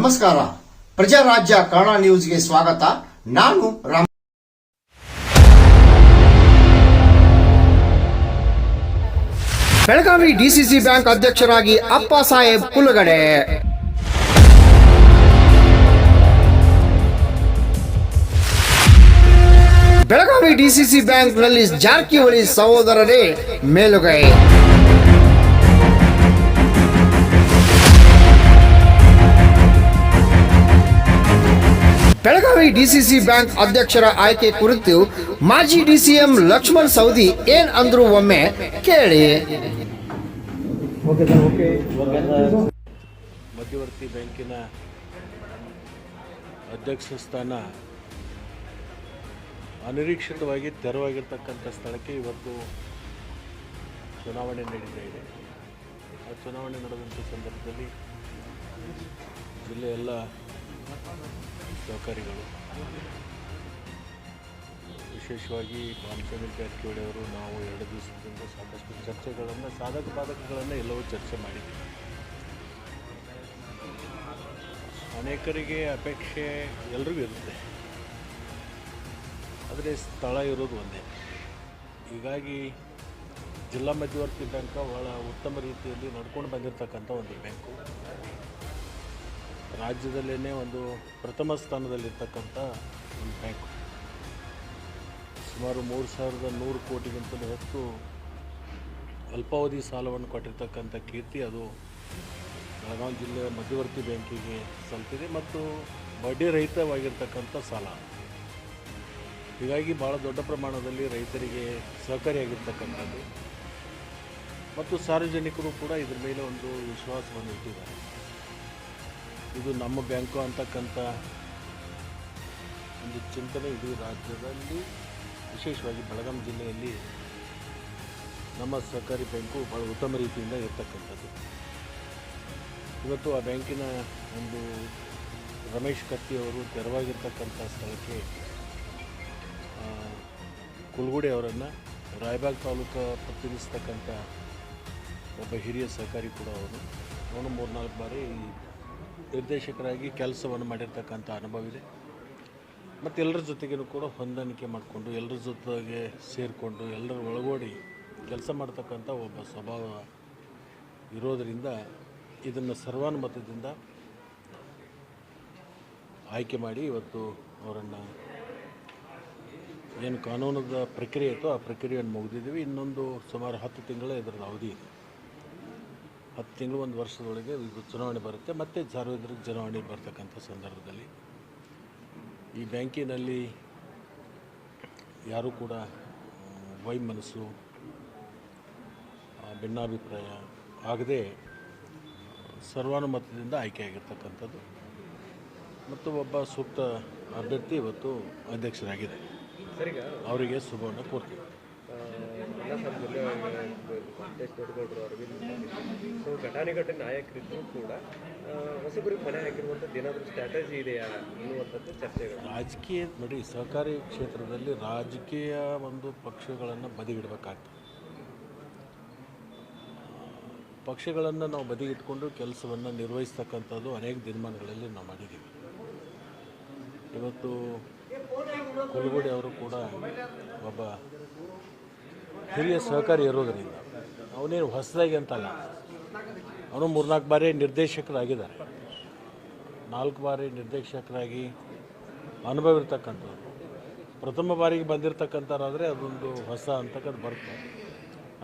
ನಮಸ್ಕಾರ. ಪ್ರಜಾರಾಜ್ಯ ಕನ್ನಡ ನ್ಯೂಸ್ಗೆ ಸ್ವಾಗತ. ನಾನು ರಾಮ್ ಬೆಳಗಾವಿ ಡಿಸಿಸಿ ಬ್ಯಾಂಕ್ ಅಧ್ಯಕ್ಷರಾಗಿ ಅಪ್ಪ ಸಾಹೇಬ್ ಕುಲಗಡೆ. ಬೆಳಗಾವಿ ಡಿಸಿಸಿ ಬ್ಯಾಂಕ್ನಲ್ಲಿ ಜಾರಕಿಹೊಳಿ ಸಹೋದರರೇ ಮೇಲುಗೈ. ಬೆಳಗಾವಿ ಡಿಸಿಸಿ ಬ್ಯಾಂಕ್ ಅಧ್ಯಕ್ಷರ ಆಯ್ಕೆ ಕುರಿತು ಮಾಜಿ ಡಿಸಿಎಂ ಲಕ್ಷ್ಮಣ್ ಸೌದಿ ಏನ್ ಅಂದ್ರು ಒಮ್ಮೆ ಕೇಳಿ. ಮಧ್ಯವರ್ತಿ ಬ್ಯಾಂಕಿನ ಅಧ್ಯಕ್ಷ ಸ್ಥಾನ ಅನಿರೀಕ್ಷಿತವಾಗಿ ತೆರವಾಗಿರ್ತಕ್ಕಂಥ ಸ್ಥಳಕ್ಕೆ ಇವತ್ತು ಚುನಾವಣೆ ನಡೀತಾ ಇದೆ. ಆ ಚುನಾವಣೆ ನಡೆದಂಥ ಸಂದರ್ಭದಲ್ಲಿ ಜಿಲ್ಲೆಯ ಎಲ್ಲ ಸಹಕಾರಿಗಳು. ವಿಶೇಷವಾಗಿ ಬಾಲಸ್ವಾಮಿ ಜಾರಕಿಹೊಳಿ ಅವರು ನಾವು ಎರಡು ದಿವಸದಿಂದ ಸಾಕಷ್ಟು ಚರ್ಚೆಗಳನ್ನು, ಸಾಧಕ ಬಾಧಕಗಳನ್ನು ಎಲ್ಲವೂ ಚರ್ಚೆ ಮಾಡಿದ್ದೀವಿ ಅನೇಕರಿಗೆ ಅಪೇಕ್ಷೆ ಎಲ್ರಿಗೂ ಇರುತ್ತೆ. ಆದರೆ ಸ್ಥಳ ಇರೋದು ಒಂದೇ. ಹೀಗಾಗಿ ಜಿಲ್ಲಾ ಮಧ್ಯವರ್ತಿ ಬ್ಯಾಂಕ್ ಭಾಳ ಉತ್ತಮ ರೀತಿಯಲ್ಲಿ ನಡ್ಕೊಂಡು ಬಂದಿರತಕ್ಕಂಥ ಒಂದು ಬ್ಯಾಂಕು. ರಾಜ್ಯದಲ್ಲೇ ಒಂದು ಪ್ರಥಮ ಸ್ಥಾನದಲ್ಲಿರ್ತಕ್ಕಂಥ ಒಂದು ಬ್ಯಾಂಕು ಸುಮಾರು ಮೂರು ಸಾವಿರದ ನೂರು ಕೋಟಿಗಿಂತಲೂ ಹೆಚ್ಚು ಅಲ್ಪಾವಧಿ ಸಾಲವನ್ನು ಕೊಟ್ಟಿರ್ತಕ್ಕಂಥ ಕೀರ್ತಿ ಅದು ಬೆಳಗಾವಿ ಜಿಲ್ಲೆಯ ಮಧ್ಯವರ್ತಿ ಬ್ಯಾಂಕಿಗೆ ಸಲ್ತಿದೆ ಮತ್ತು ಬಡ್ಡಿ ರಹಿತವಾಗಿರ್ತಕ್ಕಂಥ ಸಾಲ. ಹೀಗಾಗಿ ಭಾಳ ದೊಡ್ಡ ಪ್ರಮಾಣದಲ್ಲಿ ರೈತರಿಗೆ ಸಹಕಾರಿಯಾಗಿರ್ತಕ್ಕಂಥದ್ದು. ಮತ್ತು ಸಾರ್ವಜನಿಕರು ಕೂಡ ಇದರ ಮೇಲೆ ಒಂದು ವಿಶ್ವಾಸವನ್ನು ಇಟ್ಟಿದ್ದಾರೆ. ಇದು ನಮ್ಮ ಬ್ಯಾಂಕು ಅಂತಕ್ಕಂಥ ಒಂದು ಚಿಂತನೆ ಇಡೀ ರಾಜ್ಯದಲ್ಲಿ, ವಿಶೇಷವಾಗಿ ಬೆಳಗಾಂ ಜಿಲ್ಲೆಯಲ್ಲಿ ನಮ್ಮ ಸಹಕಾರಿ ಬ್ಯಾಂಕು ಭಾಳ ಉತ್ತಮ ರೀತಿಯಿಂದ ಇರ್ತಕ್ಕಂಥದ್ದು. ಇವತ್ತು ಆ ಬ್ಯಾಂಕಿನ ಒಂದು ರಮೇಶ್ ಕತ್ತಿ ಅವರು ತೆರವಾಗಿರ್ತಕ್ಕಂಥ ಸ್ಥಳಕ್ಕೆ ಕುಲ್ಗುಡೆ ಅವರನ್ನು ರಾಯಬಾಗ್ ತಾಲೂಕು ಪ್ರತಿನಿಧಿಸ್ತಕ್ಕಂಥ ಒಬ್ಬ ಹಿರಿಯ ಸಹಕಾರಿ ಕೂಡ ಅವನು. ಅವನು ಮೂರ್ನಾಲ್ಕು ಬಾರಿ ನಿರ್ದೇಶಕರಾಗಿ ಕೆಲಸವನ್ನು ಮಾಡಿರ್ತಕ್ಕಂಥ ಅನುಭವ ಇದೆ. ಮತ್ತು ಎಲ್ಲರ ಜೊತೆಗೂ ಕೂಡ ಹೊಂದಾಣಿಕೆ ಮಾಡಿಕೊಂಡು, ಎಲ್ಲರ ಜೊತೆಗೆ ಸೇರಿಕೊಂಡು, ಎಲ್ಲರ ಒಳಗೋಡಿ ಕೆಲಸ ಮಾಡ್ತಕ್ಕಂಥ ಒಬ್ಬ ಸ್ವಭಾವ ಇರೋದರಿಂದ ಇದನ್ನು ಸರ್ವಾನುಮತದಿಂದ ಆಯ್ಕೆ ಮಾಡಿ ಇವತ್ತು ಅವರನ್ನು ಏನು ಕಾನೂನದ ಪ್ರಕ್ರಿಯೆ ಇತ್ತು ಆ ಪ್ರಕ್ರಿಯೆಯನ್ನು ಮುಗಿದಿದ್ದೀವಿ. ಇನ್ನೊಂದು ಸುಮಾರು ಹತ್ತು ತಿಂಗಳ ಇದರದ ಅವಧಿ ಇದೆ. ಹತ್ತು ತಿಂಗಳು ಒಂದು ವರ್ಷದೊಳಗೆ ಇದು ಚುನಾವಣೆ ಬರುತ್ತೆ. ಮತ್ತು ಸಾರ್ವತ್ರಿಕ ಚುನಾವಣೆ ಬರ್ತಕ್ಕಂಥ ಸಂದರ್ಭದಲ್ಲಿ ಈ ಬ್ಯಾಂಕಿನಲ್ಲಿ ಯಾರೂ ಕೂಡ ವೈ ವೈಮನಸ್ಸು ಭಿನ್ನಾಭಿಪ್ರಾಯ ಆಗದೆ ಸರ್ವಾನುಮತದಿಂದ ಆಯ್ಕೆಯಾಗಿರ್ತಕ್ಕಂಥದ್ದು. ಮತ್ತು ಒಬ್ಬ ಸೂಕ್ತ ಅಭ್ಯರ್ಥಿ ಇವತ್ತು ಅಧ್ಯಕ್ಷರಾಗಿದೆ ಅವರಿಗೆ ಶುಭವನ್ನು ಕೋರ್ತೀವಿ. ಎಲ್ಲ ವೆಂಕಟೇಶ್ ದೊಡ್ಡಗೌಡರು ಅರವಿಂದ್ ಸೊ ಘಟಾನುಘಟಿ ನಾಯಕರಿದ್ದರೂ ಕೂಡ ಹೊಸಬರಿಗೆ ಮನೆ ಹಾಕಿರುವಂಥದ್ದು ಏನಾದರೂ ಸ್ಟ್ರಾಟಜಿ ಇದೆಯಾ ಅನ್ನುವಂಥದ್ದು ಚರ್ಚೆಗಳು. ರಾಜಕೀಯ, ನೋಡಿ ಸಹಕಾರಿ ಕ್ಷೇತ್ರದಲ್ಲಿ ರಾಜಕೀಯ ಒಂದು ಪಕ್ಷಗಳನ್ನು ಬದಿಗಿಡಬೇಕಾಗ್ತದೆ. ಪಕ್ಷಗಳನ್ನು ನಾವು ಬದಿಗಿಟ್ಕೊಂಡು ಕೆಲಸವನ್ನು ನಿರ್ವಹಿಸ್ತಕ್ಕಂಥದ್ದು ಅನೇಕ ದಿನಮಾನಗಳಲ್ಲಿ ನಾವು ಮಾಡಿದ್ದೀವಿ. ಇವತ್ತು ಕುಲಗುಡಿ ಅವರು ಕೂಡ ಒಬ್ಬ ಹಿರಿಯ ಸಹಕಾರಿ ಇರೋದರಿಂದ ಅವನೇನು ಹೊಸದಾಗಿ ಅಂತಲ್ಲ, ಅವನು ಮೂರ್ನಾಲ್ಕು ಬಾರಿ ನಿರ್ದೇಶಕರಾಗಿದ್ದಾರೆ. ನಾಲ್ಕು ಬಾರಿ ನಿರ್ದೇಶಕರಾಗಿ ಅನುಭವ ಇರ್ತಕ್ಕಂಥವ್ರು. ಪ್ರಥಮ ಬಾರಿಗೆ ಬಂದಿರತಕ್ಕಂಥವ್ರಾದರೆ ಅದೊಂದು ಹೊಸ ಅಂತಕ್ಕಂಥ ಬರುತ್ತೆ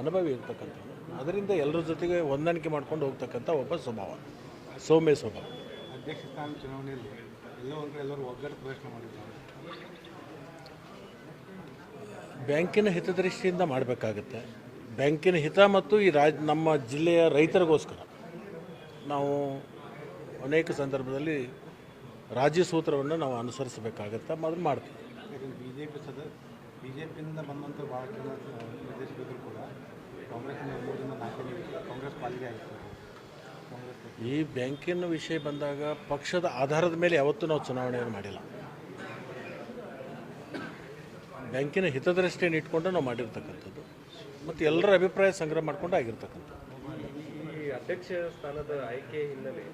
ಅನುಭವಿ ಇರ್ತಕ್ಕಂಥದ್ದು ಅದರಿಂದ ಎಲ್ಲರ ಜೊತೆಗೆ ಹೊಂದಾಣಿಕೆ ಮಾಡ್ಕೊಂಡು ಹೋಗ್ತಕ್ಕಂಥ ಒಬ್ಬ ಸ್ವಭಾವ, ಸೌಮ್ಯ ಸ್ವಭಾವ. ಅಧ್ಯಕ್ಷ ಸ್ಥಾನ ಚುನಾವಣೆಯಲ್ಲಿ ಎಲ್ಲೋ ಎಲ್ಲರೂ ಒಗ್ಗಟ್ಟು ಪ್ರಯತ್ನ ಮಾಡಿದ್ದಾರೆ. ಬ್ಯಾಂಕಿನ ಹಿತದೃಷ್ಟಿಯಿಂದ ಮಾಡಬೇಕಾಗತ್ತೆ. ಬ್ಯಾಂಕಿನ ಹಿತ ಮತ್ತು ಈ ರಾಜ್ ನಮ್ಮ ಜಿಲ್ಲೆಯ ರೈತರಿಗೋಸ್ಕರ. ನಾವು ಅನೇಕ ಸಂದರ್ಭದಲ್ಲಿ ರಾಜ್ಯ ಸೂತ್ರವನ್ನು ನಾವು ಅನುಸರಿಸಬೇಕಾಗತ್ತೆ ಅದನ್ನು ಮಾಡ್ತೀವಿ. ಬಿ ಜೆ ಪಿ ಸದ ಬಿ ಜೆ ಪಿಯಿಂದ ಬಂದಂಥ ಭಾಳ ಜನ ನಿರ್ದೇಶಕರು ಕೂಡ ಕಾಂಗ್ರೆಸ್ನ ಮೂರರಿಂದ ನಾಲ್ಕು ಜನ ಕಾಂಗ್ರೆಸ್ ಪಾಲಿಗೆ ಈ ಬ್ಯಾಂಕಿನ ವಿಷಯ ಬಂದಾಗ ಪಕ್ಷದ ಆಧಾರದ ಮೇಲೆ ಯಾವತ್ತೂ ನಾವು ಚುನಾವಣೆಯನ್ನು ಮಾಡಿಲ್ಲ. ಬ್ಯಾಂಕಿನ ಹಿತದೃಷ್ಟಿಯನ್ನು ಇಟ್ಕೊಂಡು ನಾವು ಮಾಡಿರ್ತಕ್ಕಂಥದ್ದು. ಮತ್ತು ಎಲ್ಲರ ಅಭಿಪ್ರಾಯ ಸಂಗ್ರಹ ಮಾಡಿಕೊಂಡು ಆಗಿರ್ತಕ್ಕಂಥದ್ದು. ಈ ಅಧ್ಯಕ್ಷ ಸ್ಥಾನದ ಆಯ್ಕೆ ಹಿನ್ನೆಲೆ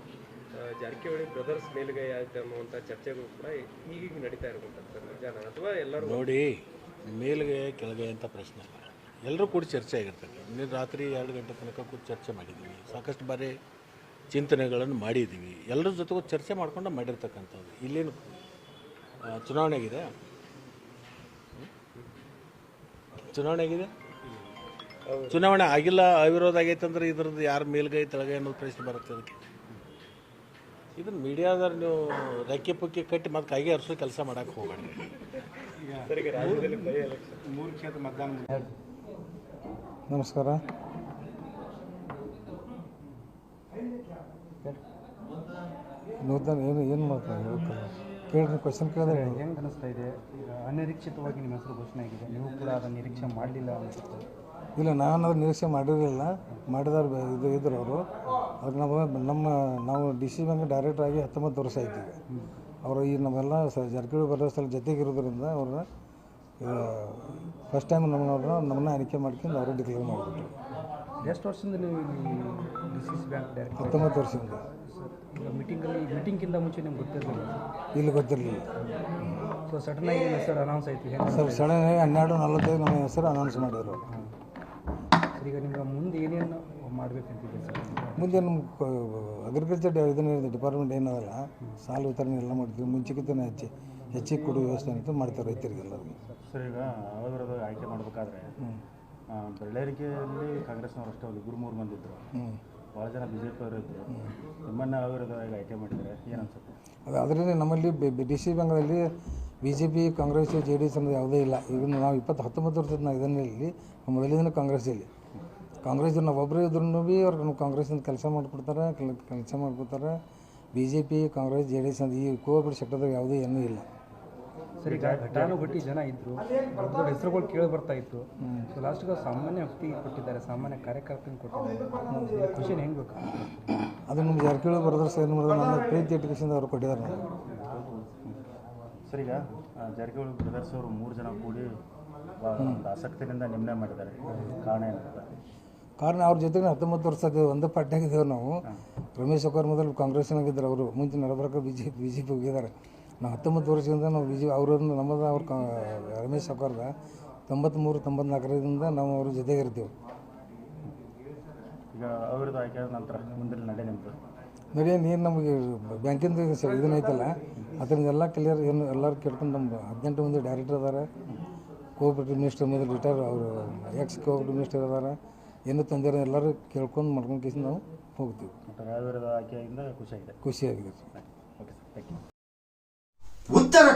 ಜಾರಕಿಹೊಳಿ ಬ್ರದರ್ಸ್ ಮೇಲುಗೈ ಆಯ್ತು ಅನ್ನುವಂಥ ಚರ್ಚೆಗಳು ಕೂಡ ಈಗೀಗ ನಡೀತಾ ಇರುವಂಥದ್ದು ಅಥವಾ ಎಲ್ಲರೂ ನೋಡಿ ಮೇಲುಗೈ ಕೆಳಗೆ ಅಂತ ಪ್ರಶ್ನೆ ಇಲ್ಲ ಎಲ್ಲರೂ ಕೂಡ ಚರ್ಚೆ ಆಗಿರ್ತದೆ ನಿನ್ನೆ ರಾತ್ರಿ ಎರಡು ಗಂಟೆ ತನಕ ಕೂಡ ಚರ್ಚೆ ಮಾಡಿದ್ದೀವಿ ಸಾಕಷ್ಟು ಬಾರಿ ಚಿಂತನೆಗಳನ್ನು ಮಾಡಿದ್ದೀವಿ ಎಲ್ಲರ ಜೊತೆಗೂ ಚರ್ಚೆ ಮಾಡ್ಕೊಂಡು ಮಾಡಿರ್ತಕ್ಕಂಥದ್ದು. ಇಲ್ಲೇನು ಆ, ಚುನಾವಣೆ ಆಗಿದೆ ಹ್ಮ್? ಚುನಾವಣೆ ಆಗಿದೆ? ಚುನಾವಣೆ ಆಗಿಲ್ಲ ಅವಿರೋಧ ಆಗೈತೆ ಅಂದ್ರೆ ಇದ್ರದ್ದು ಯಾರು ಮೇಲ್ಗೈ ತೆಳಗೈ ಅನ್ನೋದು ಪ್ರಶ್ನೆ ಬರುತ್ತೆ ಅದಕ್ಕೆ. ಇದನ್ನು ಮೀಡಿಯಾದವ್ರು ನೀವು ರೆಕ್ಕೆ ಪುಕ್ಕಿ ಕಟ್ಟಿ ಮತ್ತೆ ಕೈಗೆ ಹರಿಸೋ ಕೆಲಸ ಮಾಡಕ್ಕೆ ಹೋಗ್ಬೇಡಿ ಮತದಾನ ನಮಸ್ಕಾರ. ನೂತನ ಏನು ಏನು ಮಾಡ್ತಾರೆ ಕೇಳ್ರಿ ಕ್ವಶನ್ ಕೇಳಿದ್ರೆ ಹೇಳಿ. ಹೆಂಗೆ ಅನಿಸ್ತಾ ಇದೆ? ಈಗ ಅನಿರೀಕ್ಷಿತವಾಗಿ ನಿಮ್ಮ ಹೆಸರು ಘೋಷಣೆ ಆಗಿದೆ. ನೀವು ಕೂಡ ಅದನ್ನು ನಿರೀಕ್ಷೆ ಮಾಡಲಿಲ್ಲ ಅನಿಸುತ್ತೆ. ಇಲ್ಲ ನಾನು ಅದು ನಿರೀಕ್ಷೆ ಮಾಡಿರಲಿಲ್ಲ. ಮಾಡಿದಾರ ಇದು ಇದ್ರು ಅವರು. ಅದಕ್ಕೆ ನಮ್ಮ ನಮ್ಮ ನಾವು ಡಿ ಸಿ ಬ್ಯಾಂಕ್ ಡೈರೆಕ್ಟರ್ ಆಗಿ ಹತ್ತೊಂಬತ್ತು ವರ್ಷ ಇದ್ದೀವಿ ಅವರು ಈ ನಮ್ಮೆಲ್ಲ ಸ ಜಾರಕಿಹೊಳಿ ಸ್ಥಳ ಜೊತೆಗಿರೋದ್ರಿಂದ ಅವ್ರನ್ನ ಫಸ್ಟ್ ಟೈಮ್ ನಮ್ಮನ್ನ ನಮ್ಮನ್ನ ಆಯ್ಕೆ ಮಾಡ್ಕೊಂಡು ಅವರು ಡಿಕ್ಲೇರ್ ಮಾಡಿಬಿಟ್ರು. ಎಷ್ಟು ವರ್ಷದಿಂದ ನೀವು D C C bank director ಹತ್ತೊಂಬತ್ತು ವರ್ಷದಿಂದ. ಈಗ ಮೀಟಿಂಗಲ್ಲಿ ಮೀಟಿಂಗ್ಗಿಂತ ಮುಂಚೆ ನಿಮ್ಗೆ ಗೊತ್ತಿರಲಿಲ್ಲ. ಇಲ್ಲಿ ಗೊತ್ತಿರಲಿಲ್ಲ. ಸೊ ಸಡನ್ ಆಗಿ ಹೆಸರು ಅನೌನ್ಸ್ ಆಯಿತು. ಸರ್ ಸಡನ್ ಹನ್ನೆರಡು ನಲ್ವತ್ತೈದು ನಮ್ಮ ಹೆಸರು ಅನೌನ್ಸ್ ಮಾಡಿದರು. ಸರ್ ಈಗ ನಿಮ್ಗೆ ಮುಂದೆ ಏನೇನು ಮಾಡಬೇಕಂತಿದೆ ಸರ್? ಮುಂದೆ ನಮ್ಮ ಅಗ್ರಿಕಲ್ಚರ್ ಇದನ್ನ ಡಿಪಾರ್ಟ್ಮೆಂಟ್ ಏನದಲ್ಲ ಸಾಲ ವಿತರಣೆ ಎಲ್ಲ ಮಾಡ್ತೀವಿ. ಮುಂಚೆಗಿಂತ ಹೆಚ್ಚಿ ಹೆಚ್ಚಿಗೆ ಕೊಡುವ ವ್ಯವಸ್ಥೆ ಅಂತ ಮಾಡ್ತಾರೆ ರೈತರಿಗೆಲ್ಲರಿಗೂ ಸರ್ ಈಗ ಅವರದ್ದು ಆಯ್ಕೆ ಮಾಡಬೇಕಾದ್ರೆ ಬೆಳ್ಳೇರಿಕೆಯಲ್ಲಿ ಕಾಂಗ್ರೆಸ್ನವರು ಅಷ್ಟೇ ಒಂದು ಇಬ್ಬರು ಮೂರು ಮಂದಿ ಇದ್ದರು ಹ್ಞೂ ಭಾಳ ಜನ ಬಿ ಜೆ ನಿಮ್ಮನ್ನು ಅವಿರೋಧವಾಗಿ ಆಯ್ಕೆ ಅದು, ಅದರಲ್ಲಿ ನಮ್ಮಲ್ಲಿ D C B J P Congress, J D S ಅನ್ನೋದು ಯಾವುದೇ ಇಲ್ಲ. ಇದನ್ನು ನಾವು ಇಪ್ಪತ್ತು ಹತ್ತೊಂಬತ್ತು ವರ್ಷದ ನಾವು ಇದನ್ನಲ್ಲಿ ಮೊದಲಿಂದ ಕಾಂಗ್ರೆಸ್ ಇಲ್ಲಿ. ಕಾಂಗ್ರೆಸ್ ನಾವು ಒಬ್ಬರೇ ಇದ್ರೂ ಭೀ ಅವ್ರು ಕಾಂಗ್ರೆಸ್ ಕಾಂಗ್ರೆಸ್ಸಿಂದ ಕೆಲಸ ಮಾಡಿಕೊಡ್ತಾರೆ ಕೆಲಸ ಮಾಡ್ಕೊತಾರೆ B J P Congress, J D S ಅಂತ ಈ ಕೋವಿಡ್ ಸೆಕ್ಟರ್ದಾಗ ಯಾವುದೇ ಏನೂ ಇಲ್ಲ. ಸರ್ ಘಟಾನುಘಟಿ ಜನ ಇದ್ದರು ದೊಡ್ಡ ಹೆಸರುಗಳು ಕೇಳಿ ಬರ್ತಾ ಇತ್ತು. ಸೊ ಲಾಸ್ಟ್ಗೆ ಸಾಮಾನ್ಯ ವ್ಯಕ್ತಿ ಕೊಟ್ಟಿದ್ದಾರೆ ಸಾಮಾನ್ಯ ಕಾರ್ಯಕರ್ತನ ಕೊಟ್ಟಿದ್ದಾರೆ. ಖುಷಿನ ಹೆಂಗೆ ಬೇಕು? ಅದು ನಮ್ಗೆ ಯಾರು ಕೇಳಿ ಬ್ರದರ್ಸ್ ಏನು ಮಾಡಿದ್ರೆ ನನ್ನ ಪ್ರೀತಿ ಎಟುಕೇಶನ್ ಅವ್ರು ಕೊಟ್ಟಿದ್ದಾರೆ. ಸರಿ ಸರ್ ಈಗ ಆ, ಜಾರಕಿಹೊಳಿ ಬ್ರದರ್ಸ್ ಅವರು ಮೂರು ಜನ ಕೂಡಿ ಆಸಕ್ತಿನಿಂದ ಆಸಕ್ತಿಯಿಂದ ನಿಮ್ಮನೆ ಮಾಡಿದ್ದಾರೆ. ಕಾರಣ ಏನಂತ ಕಾರಣ ಅವ್ರ ಜೊತೆಗೆ ಹತ್ತೊಂಬತ್ತು ವರ್ಷ ಒಂದು ಒಂದೇ ಪಾರ್ಟಿಯಾಗಿದ್ದೇವೆ ನಾವು. ರಮೇಶ್ ಅವ್ರ ಮೊದಲು ಕಾಂಗ್ರೆಸ್ನಾಗಿದ್ದರು ಅವರು. ಮುಂಚೆ ನರಬರಕ B J B J P ಹೋಗಿದ್ದಾರೆ. ನಾವು ಹತ್ತೊಂಬತ್ತು ವರ್ಷದಿಂದ ನಾವು ವಿಜಯ ಅವರನ್ನು ನಮ್ಮದು ಅವ್ರ ಕಾ ರಮೇಶ್ ಸರ್ಕಾರದ ತೊಂಬತ್ತ್ಮೂರು ತೊಂಬತ್ನಾಲ್ಕರಿಂದ ನಾವು ಅವ್ರ ಜೊತೆಗೆ ಇರ್ತೀವಿ ಈಗ ಅವ್ರದ್ದು ಆಯ್ಕೆ ಆದ ನಂತರ ಮುಂದಿನ ನಡೆ ನಿಮ್ಮದು ನೋಡಿ ನೀರು ನಮಗೆ ಬ್ಯಾಂಕಿಂದ ಇದನ್ನ ಐತಲ್ಲ ಅದರಿಂದ ಎಲ್ಲ ಕ್ಲಿಯರ್ ಏನು ಎಲ್ಲರೂ ಕೇಳ್ಕೊಂಡು ನಮ್ಮ ಹದಿನೆಂಟು ಮಂದಿ ಡೈರೆಕ್ಟರ್ ಅದಾರೆ. ಕೋಆಪರೇಟಿವ್ ಮಿನಿಸ್ಟರ್ ಮೊದಲು ರಿಟೈರ್ ಅವರು ಎಕ್ಸ್ ಕೋಆಪರೇಟಿವ್ ಮಿನಿಸ್ಟರ್ ಅದಾರ. ಏನು ತಂದಿರೋ ಎಲ್ಲರೂ ಕೇಳ್ಕೊಂಡು ಮಾಡ್ಕೊಂಡು ಕೇಸಿ ನಾವು ಹೋಗ್ತೀವಿ. ಆಯ್ಕೆಯಿಂದ ಖುಷಿಯಾಗಿದೆ ಖುಷಿಯಾಗಿದೆ